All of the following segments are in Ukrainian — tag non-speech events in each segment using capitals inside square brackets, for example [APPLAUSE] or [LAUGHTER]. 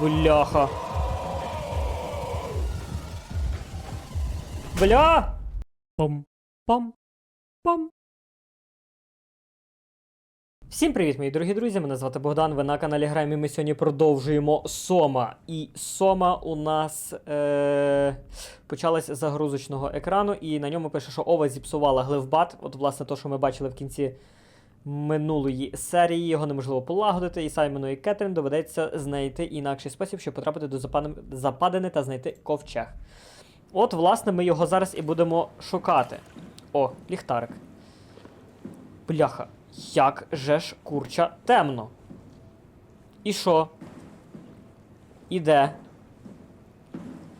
Бляха. Бля! Пам. Пам. Всім привіт, мої дорогі друзі! Мене звати Богдан. Ви на каналі Граємо. і Ми сьогодні продовжуємо Сома. І Сома у нас е- почалась з загрузочного екрану, і на ньому пише, що Ова зіпсувала гливбат. От, власне, то, що ми бачили в кінці минулої серії, його неможливо полагодити, і Саймону і Кетрін доведеться знайти інакший спосіб, щоб потрапити до западини, та знайти ковчег. От, власне, ми його зараз і будемо шукати. О, ліхтарик. Бляха, як же ж курча темно. І що? І де?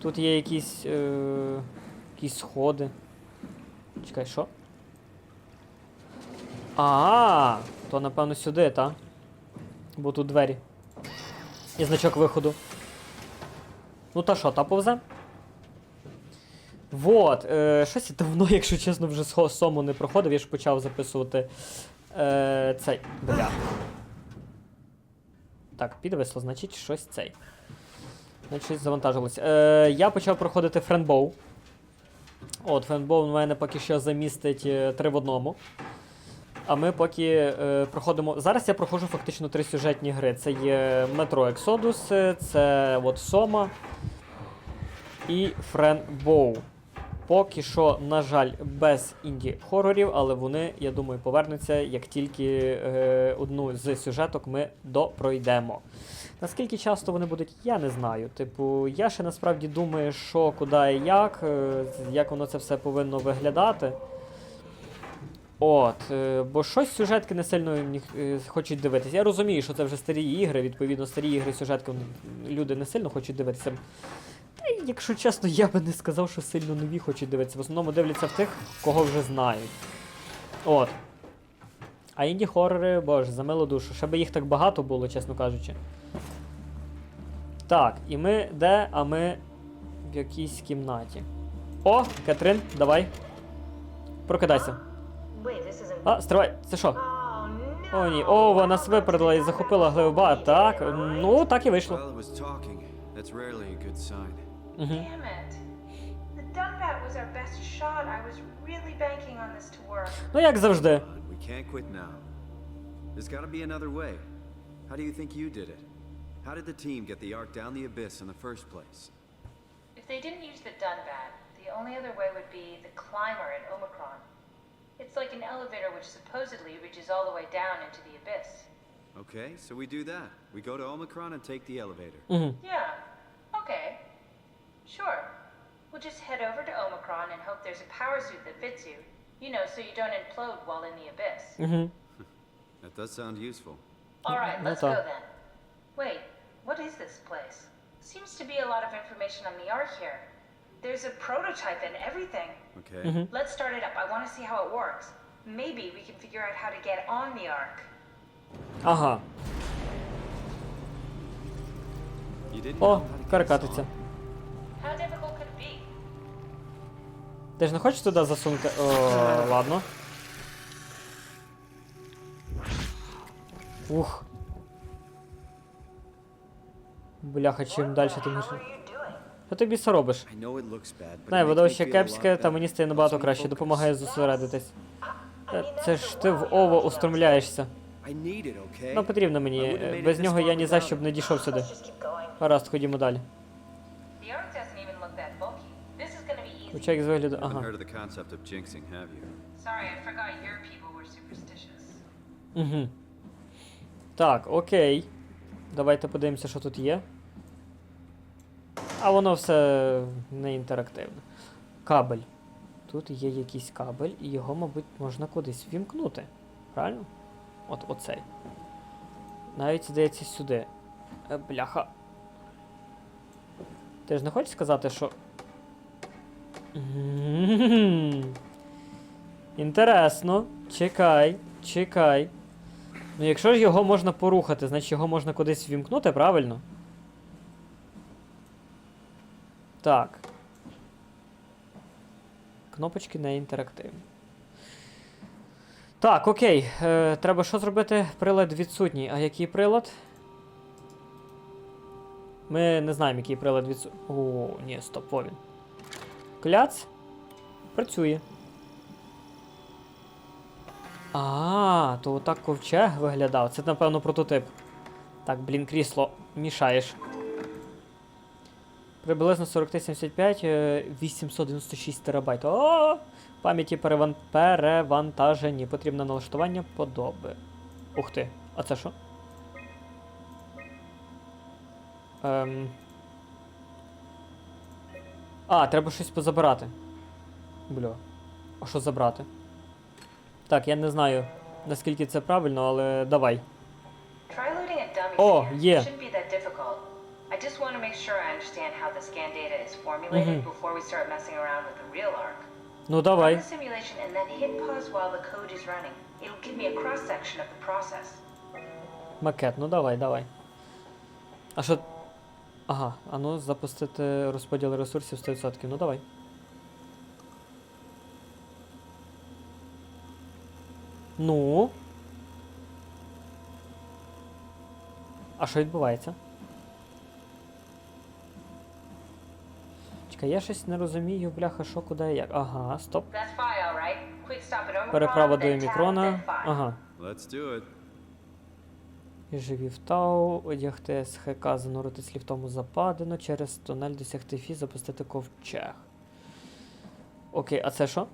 Тут є якісь. Е, якісь сходи. Чекай, що? А, то напевно сюди, та? Бо тут двері. І значок виходу. Ну та що, та повзе? Вот, е, щось я давно, якщо чесно, вже з сому не проходив, я ж почав записувати е, цей. Бля. Так, підвисло, значить, щось цей. Значить, щось завантажилось. Е, я почав проходити френдбоу. От, френдбоу в мене поки що замістить е, три в одному. А ми поки е, проходимо. Зараз я проходжу фактично три сюжетні гри. Це є Metro Exodus, е, це от Сома і Френбоу. Поки що, на жаль, без інді-хорорів, але вони, я думаю, повернуться, як тільки е, одну з сюжеток ми допройдемо. Наскільки часто вони будуть, я не знаю. Типу, я ще насправді думаю, що, куди і як, е, як воно це все повинно виглядати. От, е, бо щось сюжетки не сильно е, хочуть дивитися. Я розумію, що це вже старі ігри, відповідно, старі ігри, сюжетки люди не сильно хочуть дивитися. Та якщо чесно, я би не сказав, що сильно нові хочуть дивитися. В основному дивляться в тих, кого вже знають. От. А інді хорори, боже, за милу душу. Ще би їх так багато було, чесно кажучи. Так, і ми де? А ми в якійсь кімнаті. О, Кетрин, давай. Прокидайся. А, стривай, це що? Oh! О, ні. О, вона себе передала і захопила глеоба. Так, ну так і вийшло. Угу. To. Ну, як завжди. There's gotta be another way. How do you think you did it? How did the team get the Ark down the abyss in the first place? If they didn't use the Dunbat, the only other way would be the climber at Omicron. It's like an elevator which supposedly reaches all the way down into the abyss. Okay, so we do that. We go to Omicron and take the elevator. Mm-hmm. Yeah. Okay. Sure. We'll just head over to Omicron and hope there's a power suit that fits you. You know, so you don't implode while in the abyss. Mm-hmm. [LAUGHS] that does sound useful. All right, let's all. go then. Wait, what is this place? Seems to be a lot of information on the arc here. There's a prototype and everything. Okay. Let's start it up. I want to see how it works. Maybe we can figure out how to get on the Ark. Ага. You didn't О, know how to get us перекатиться. on? How difficult could it be? Ти ж не хочеш туди засунути? О, [LAUGHS] ладно. Ух. Бляха, чим далі, тим гірше. Що ти біса робиш? Знаю, видовище кепське, та мені стає набагато краще, допомагає зосередитись. Е, Це ж ти в ово устромляєшся. Ну, потрібно мені. е, Без нього я ні за що б не дійшов сюди. Гаразд, ходімо далі. Хоча як з вигляду. Ага. Угу. Так, окей. Давайте подивимося, що тут є. А воно все не інтерактивне. Кабель. Тут є якийсь кабель, і його, мабуть, можна кудись вімкнути. Правильно? От оцей. Навіть здається сюди. Е, бляха. Ти ж не хочеш сказати, що. [LAUGHS] Інтересно. Чекай, чекай. Ну, якщо ж його можна порухати, значить його можна кудись вімкнути, правильно? Так. Кнопочки не інтерактивні. Так, окей. Е, треба що зробити? Прилад відсутній. А який прилад? Ми не знаємо, який прилад від. О, ні, стоп, во він. Кляц. Працює. А, то отак ковчег виглядав. Це, напевно, прототип. Так, блін, крісло, мішаєш. Приблизно 4075, е, 896 терабайт. О! Пам'яті переван... перевантажені. Потрібне налаштування подоби. Ух ти. А це що? Ем... А, треба щось позабирати. Бля. А що забрати? Так, я не знаю, наскільки це правильно, але давай. Try loading just want to make sure I understand how the scan data is formulated Mhm. before we start messing around with the real ARC. Ну Run давай. the simulation and then hit pause while the code is running. It'll give me a cross section of the process. Макет, ну давай, давай. А що. Ага, а ну запустити розподіл ресурсів 100%. Ну давай. Ну. А що відбувається? Чекай, я щось не розумію, бляха, що куди як. Ага, стоп. Переправа до Phi. Ага. Let's do it. І живі в Тау, одягти СХК, зануритись ліфтом у западину, через тунель досягти Фі, запустити ковчег. Окей, а це що?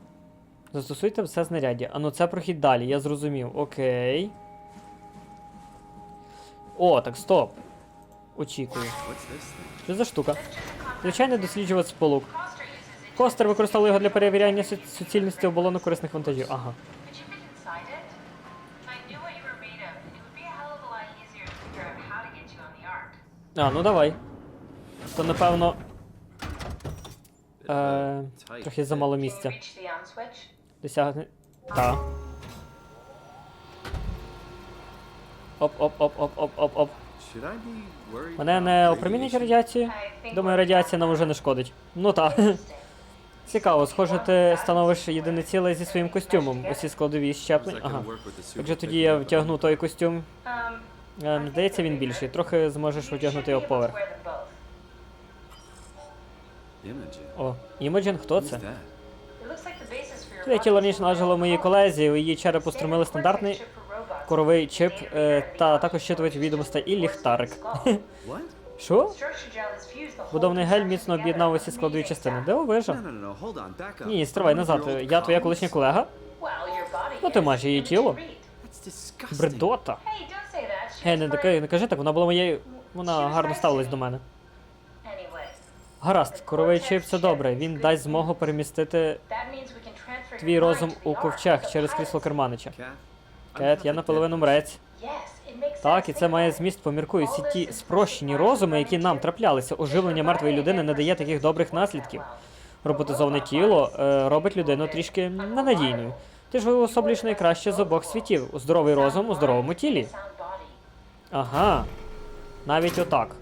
Застосуйте все знаряддя. А ну це прохід далі, я зрозумів. Окей. О, так стоп. Очікую. Що за штука? Звичайний досліджувач сполук. Костер використовує його для перевіряння су- суцільності оболону корисних вантажів. Ага. А, ну давай. То напевно. Е, трохи замало місця. Досягне. Та. Оп-оп-оп-оп-оп-оп-оп. Мене не? I think Думаю, радіація нам уже не шкодить. Ну так. [LAUGHS] Цікаво, схоже, ти становиш єдине ціле зі своїм костюмом. Усі складові щеплень. Ага. Отже, тоді я втягну той костюм. Ем, здається, він більший. Трохи зможеш витягнути його поверх. О, Імоджен, хто це? Твоє тіло раніше належало моїй колезі, у її череп устромили стандартний коровий чип е, та також щитувач відомостей і ліхтарик. Що? Будовний гель міцно об'єднав усі складові частини. Де вижа? Ні, стривай назад. Я твоя колишня колега? Ну, ти маєш її тіло. Бредота. Гей, не, таки- не кажи так, вона була моєю. Вона гарно ставилась до мене. Гаразд, коровий чип це добре. Він дасть змогу перемістити твій розум у ковчег через крісло керманича. Кет, я наполовину мрець. Так, і це має зміст, поміркую. Всі ті спрощені розуми, які нам траплялися. Оживлення мертвої людини не дає таких добрих наслідків. Роботизоване тіло е, робить людину трішки ненадійною. Ти ж уособлюєш найкраще з обох світів. Здоровий розум у здоровому тілі. Ага. Навіть отак.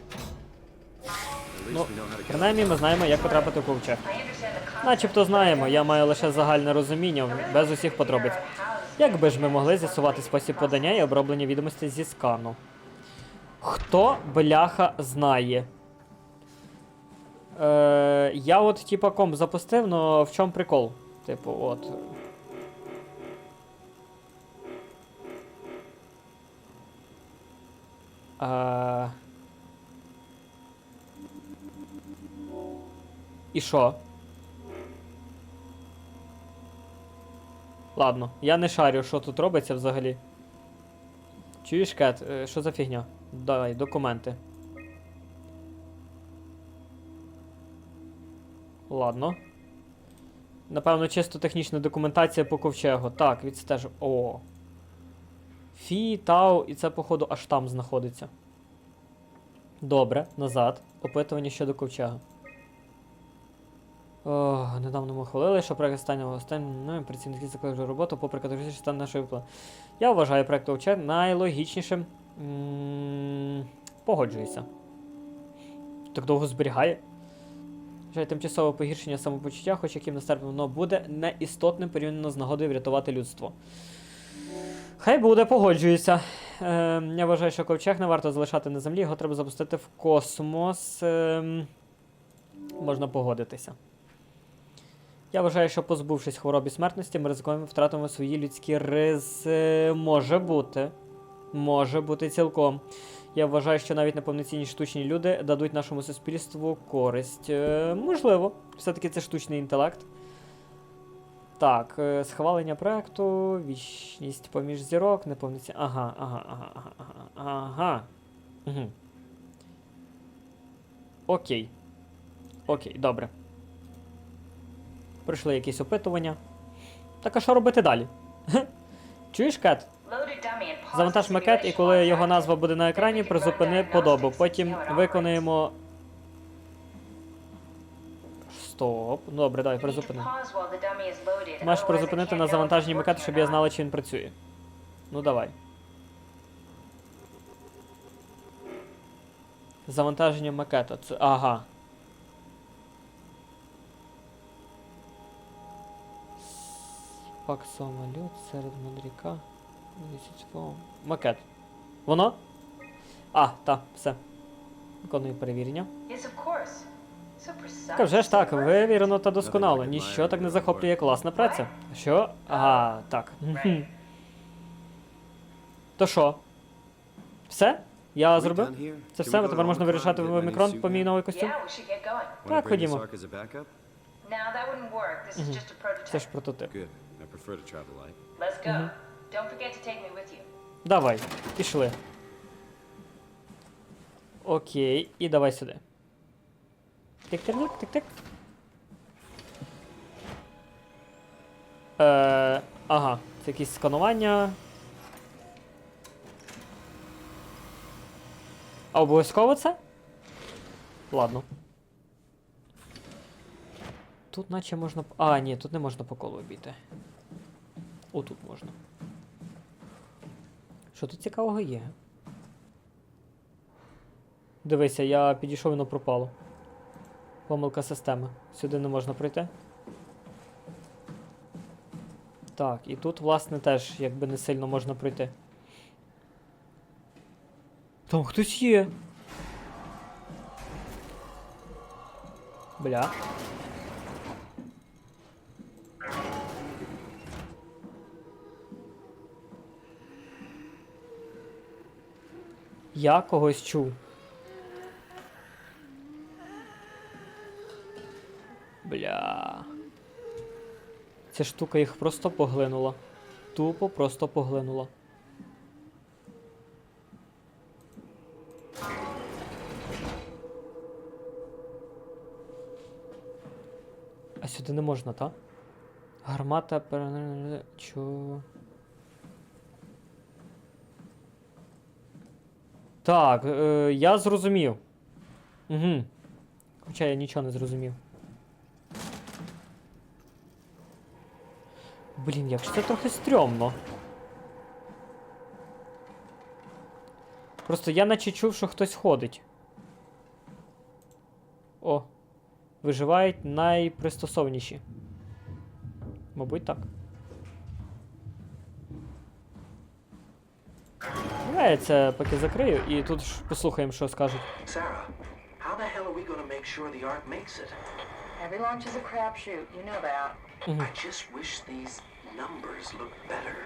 Ну, принаймні ми знаємо, як потрапити в ковчег. Начебто знаємо, я маю лише загальне розуміння, без усіх подробиць. Як би ж ми могли з'ясувати спосіб подання і оброблення відомостей зі скану? Хто бляха знає? Е, я от типа комп запустив, но в чому прикол? Типу, от. Е, і що? Ладно, я не шарю, що тут робиться взагалі. Чуєш, Кет, е, що за фігня? Дай, документи. Ладно. Напевно, чисто технічна документація по ковчегу. Так, відстежу. О. Фі, Тау, і це, походу, аж там знаходиться. Добре, назад. Опитування щодо ковчега. О, недавно ми хвалили, що проект останнього останнього працівники закликали роботу попри категоричний стан нашої впливу. Я вважаю проект Овчар найлогічнішим. Погоджуюся. Так довго зберігає. Тимчасове погіршення самопочуття, хоч яким нестерпним воно буде неістотним порівняно з нагодою врятувати людство. Хай буде, погоджуюся. Е, я вважаю, що ковчег не варто залишати на землі, його треба запустити в космос. Е, можна погодитися. Я вважаю, що позбувшись хвороб і смертності, ми ризикуємо втратимо свої людські ризи. Може бути. Може бути цілком. Я вважаю, що навіть неповноцінні штучні люди дадуть нашому суспільству користь. Е, можливо, все-таки це штучний інтелект. Так, е, схвалення проекту, вічність поміж зірок, неповноцінні. Ага, ага, ага, ага. ага. Угу. Окей. Окей, добре. Пройшли якісь опитування. Так а що робити далі? [LAUGHS] Чуєш, Кет? Завантаж макет, і коли його назва буде на екрані, призупини подобу. Потім виконаємо. Стоп. Добре, давай, призупини. Маєш призупинити на завантаженні макету, щоб я знала, чи він працює. Ну давай. Завантаження макету. Це. Ага. Пак самоліт серед. Місяцько. Макет. Воно? А, та, все. Виконую перевірення. Так, вже ж так, вивірено та досконало. Ніщо так не захоплює класна праця. Що? Ага, так. То що? Все? Я зробив? Це все, тепер можна вирішати в мікрон по мій новий костюм? Так, ходімо. Це ж прототип. Prefer to travel light. Let's go. Don't forget to take me with you. Давай, пішли. Окей, і давай сюди. Тик-тик-тик, тик-тик. Е, ага, це якісь сканування. А обов'язково це? Ладно. Тут наче можна. п- А, ні, тут не можна по колу обійти. О, тут можна. Що тут цікавого є? Дивися, я підійшов, воно пропало. Помилка системи. Сюди не можна пройти. Так, і тут, власне, теж якби не сильно можна пройти. Там хтось є. Бля. Я когось чув. Бля. Ця штука їх просто поглинула. Тупо просто поглинула. А сюди не можна, та? Гармата пере... Чо? Так, е, я зрозумів. Угу. Хоча я нічого не зрозумів. Блін, як ж це трохи стрьомно. Просто я наче чув, що хтось ходить. О. Виживають найпристосованіші. Мабуть, так. Давай я це поки закрию і тут ж послухаємо, що скажуть. Sarah, how the hell are we gonna make sure the Ark makes it? Every launch is a crapshoot, you know that. I just wish these numbers looked better.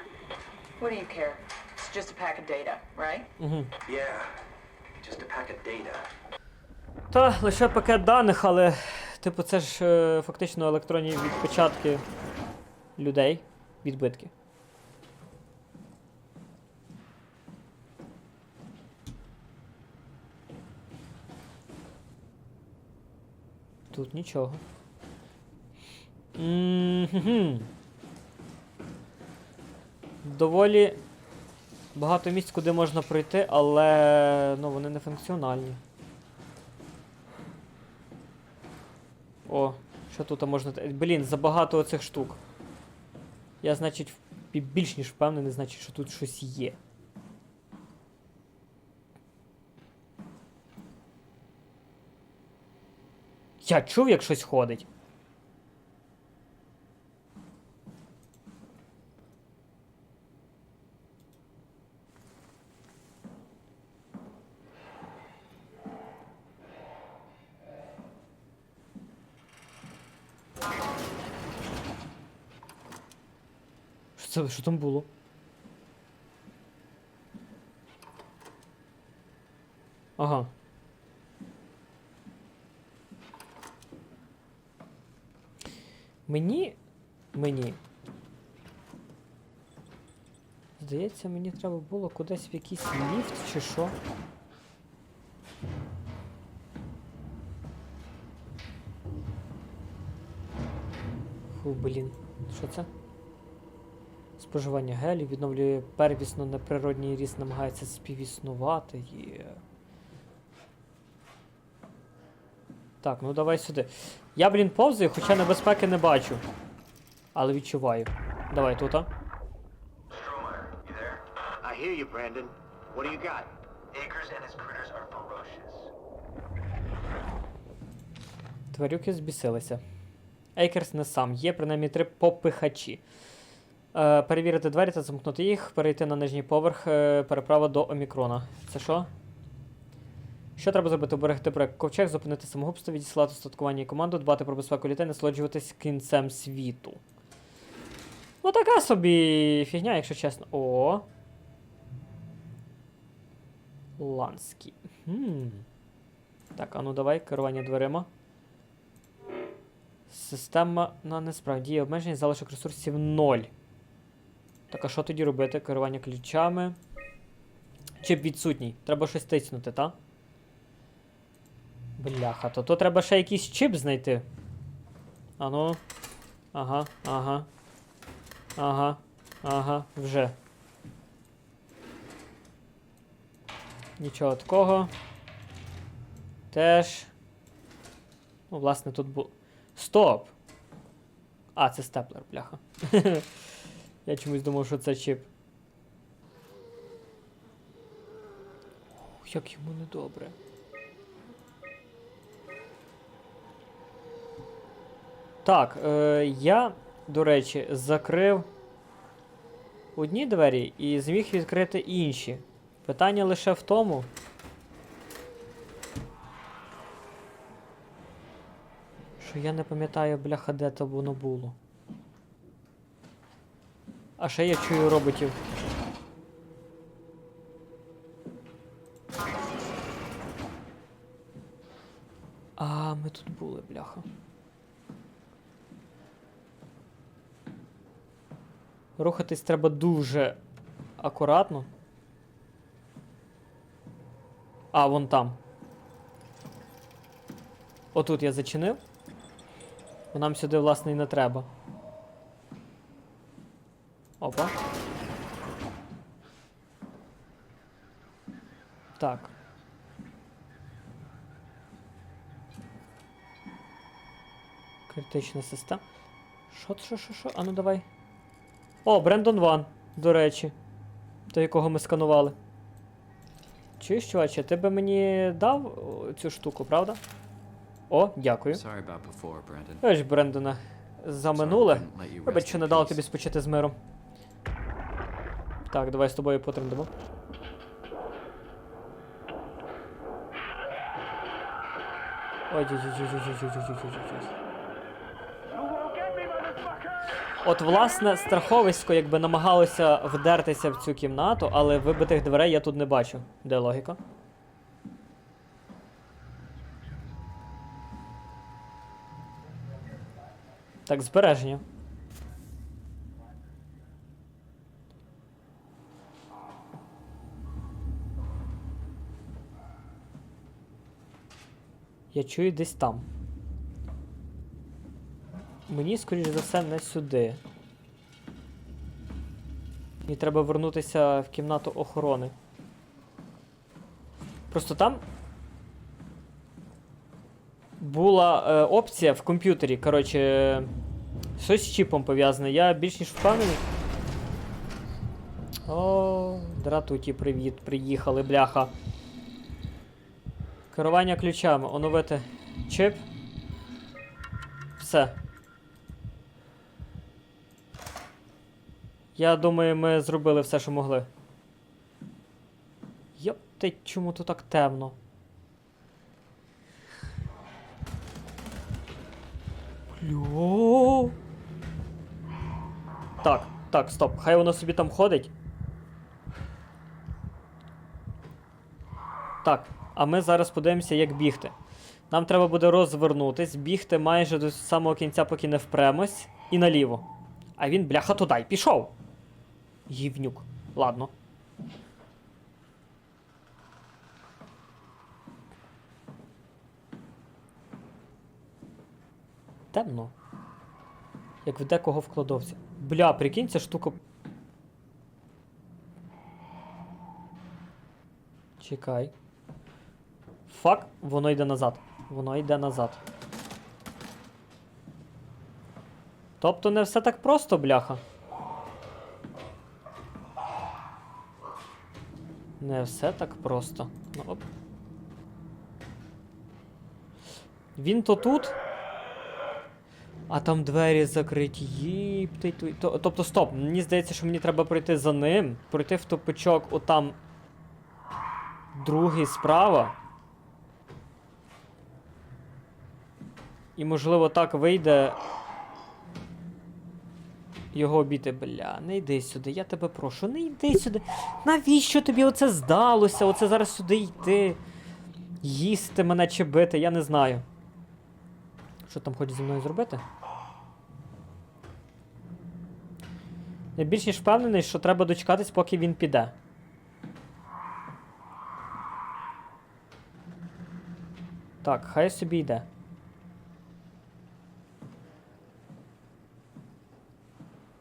What do you care? It's just a pack of data, right? Yeah, just a pack of data. Та, лише пакет даних, але, типу, це ж е, фактично електронні відпечатки людей, відбитки. Тут нічого. М-гм. Доволі багато місць, куди можна пройти, але ну, вони не функціональні. О, що тут можна. Блін, забагато оцих штук. Я, значить, більш ніж впевнений, значить, що тут щось є. Я чув, як щось ходить. Що там було? Ага. Мені. Мені. Здається, мені треба було кудись в якийсь ліфт чи що. Фу, блін. Що це? Споживання гелю відновлює первісно неприродній ріст, намагається співіснувати. Є. Так, ну давай сюди. Я, блін, повзаю, хоча небезпеки не бачу. Але відчуваю. Давай тут. I hear you, Brandon. What do you got? Akers and his critters are ferocious. Тварюки збісилися. Ейкерс не сам. Є принаймні три попихачі. Е, перевірити двері та замкнути їх, перейти на нижній поверх, е, переправа до Омікрона. Це що? Що треба зробити? Оберегти проект ковчег, зупинити самогубство, відіслати устаткування і команду, дбати про безпеку людей, насолоджуватись кінцем світу. Ну, така собі фігня, якщо чесно. О. Ланський. Хм. Так, а ну давай, керування дверима. Система на несправді обмеження залишок ресурсів 0. Так, а що тоді робити? Керування ключами. Чип відсутній. Треба щось тиснути, та? Бляха, то то треба ще якийсь чип знайти. Ану. Ага, ага. Ага, ага, вже. Нічого такого. Теж. Ну, власне, тут було. Стоп! А, це степлер, бляха. [LAUGHS] Я чомусь думав, що це. Ух, як йому недобре. Так, е, я, до речі, закрив одні двері і зміг відкрити інші. Питання лише в тому. Що я не пам'ятаю, бляха, де то воно було. А ще я чую роботів. А, ми тут були, бляха. Рухатись треба дуже акуратно. А, вон там. Отут я зачинив. Бо нам сюди, власне, і не треба. Опа. Так. Критична система. Що, що, що, що? А ну давай. О, Брендон Ван, до речі. Той, якого ми сканували. Чуєш, чуваче, ти би мені дав цю штуку, правда? О, дякую. Ось Брендона за минуле. Вибач, що не дало тобі спочити з миром. Так, давай з тобою потрендимо. ой От, власне, страховисько якби намагалося вдертися в цю кімнату, але вибитих дверей я тут не бачу. Де логіка? Так, збереження. Я чую десь там. Мені, скоріш за все, не сюди. Мені треба вернутися в кімнату охорони. Просто там була е, опція в комп'ютері, коротше, щось з чіпом пов'язане. Я більш ніж впевнений. О, дратуті, привіт, приїхали, бляха. Керування ключами, оновити чип. Все. Я думаю, ми зробили все, що могли. Йоп, ти чому тут так темно? Плю. Так. Так, стоп, хай воно собі там ходить. Так, а ми зараз подивимося, як бігти. Нам треба буде розвернутись, бігти майже до самого кінця, поки не впремось, і наліво. А він, бляха, туди й пішов. Гівнюк. Ладно. Темно. Як в декого в кладовці. Бля, прикинь, ця штука. Чекай. Фак, воно йде назад. Воно йде назад. Тобто не все так просто, бляха. Не все так просто. Ну, оп. Він то тут. А там двері закриті. То- Тобто, стоп, мені здається, що мені треба пройти за ним, пройти в топичок, отам. Другий справа. І можливо так вийде. Його обійти, бля, не йди сюди, я тебе прошу, не йди сюди. Навіщо тобі оце здалося? Оце зараз сюди йти. Їсти мене чи бити, я не знаю. Що там хоче зі мною зробити? Я більш ніж впевнений, що треба дочекатись, поки він піде. Так, хай собі йде.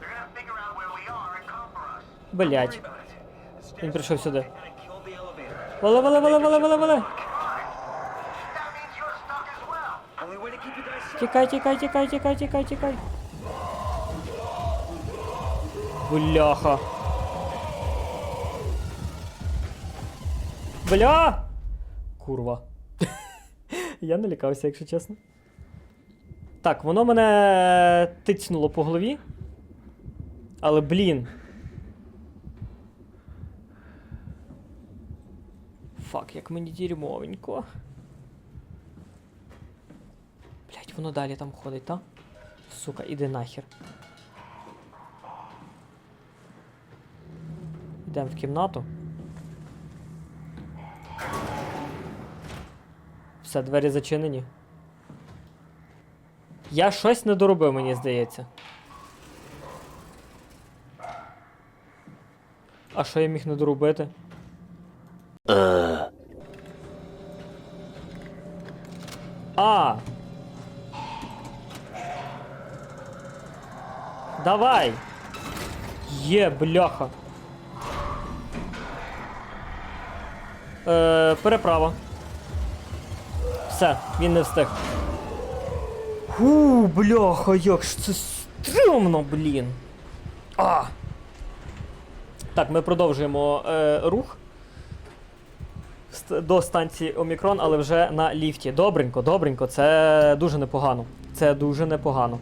They're gonna figure out where we are and come for us. Worry Блять. Він прийшов сюди. Вали, вали, вали, вали, вали, вали. Тікай, тікай, тікай, тікай, тікай, тікай. Бляха. Бля! Курва. [LAUGHS] Я налякався, якщо чесно. Так, воно мене тицнуло по голові. Але, блін. Фак, як мені дерьмовенько. Блять, воно далі там ходить, та? Сука, іди нахер. Йдемо в кімнату. Все, двері зачинені. Я щось не доробив, мені здається. А що я міг не доробити? Давай! Є, бляха. Е, переправа. Все, він не встиг. Ху, бляха, як ж це стрьомно, блін. А! Так, ми продовжуємо е, рух до станції Омікрон, але вже на ліфті. Добренько, добренько, це дуже непогано. Це дуже непогано.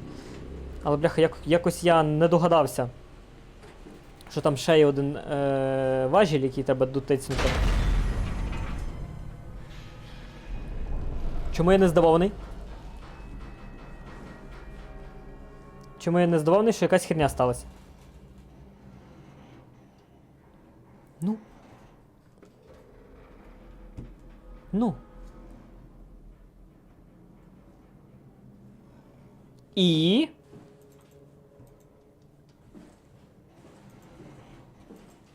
Але, бляха, як, якось я не догадався, що там ще є один е, важіль, який треба дотиснути. Чому я не здивований? Чому я не здивований, що якась херня сталася? Ну. Ну. І.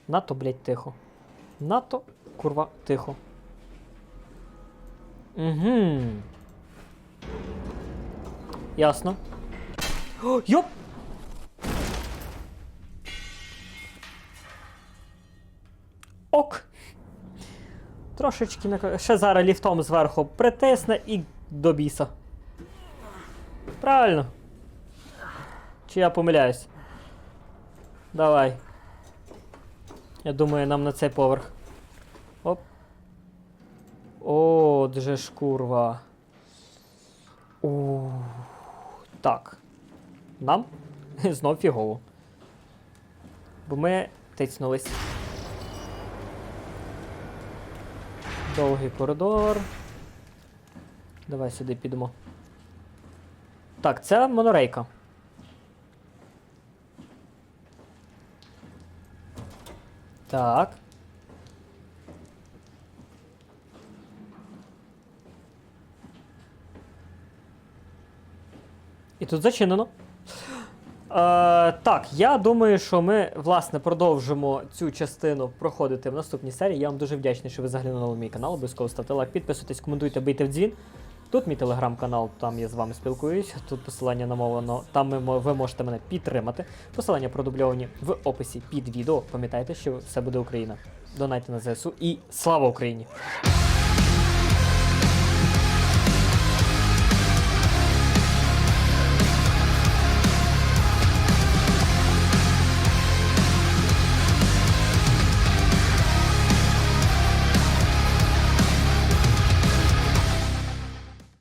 Нато, блядь, тихо. Нато, курва, тихо. Угу. Ясно. О, йоп! Ок. Трошечки на... Ще зараз ліфтом зверху притисне і до біса. Правильно. Чи я помиляюсь? Давай. Я думаю, нам на цей поверх. Оп. О, же ж курва. О, так. Нам? [LAUGHS] Знов фігово. Бо ми тицнулись. Довгий коридор. Давай сюди підемо. Так, це монорейка. Так. І тут зачинено. Е, так, я думаю, що ми власне продовжимо цю частину проходити в наступній серії. Я вам дуже вдячний, що ви заглянули на мій канал. Обов'язково ставте лайк, підписуйтесь, коментуйте, бийте в дзвін. Тут мій телеграм-канал, там я з вами спілкуюсь. Тут посилання намовлено, там ви можете мене підтримати. Посилання продубльовані в описі під відео. Пам'ятайте, що все буде Україна. Донайте на ЗСУ і слава Україні!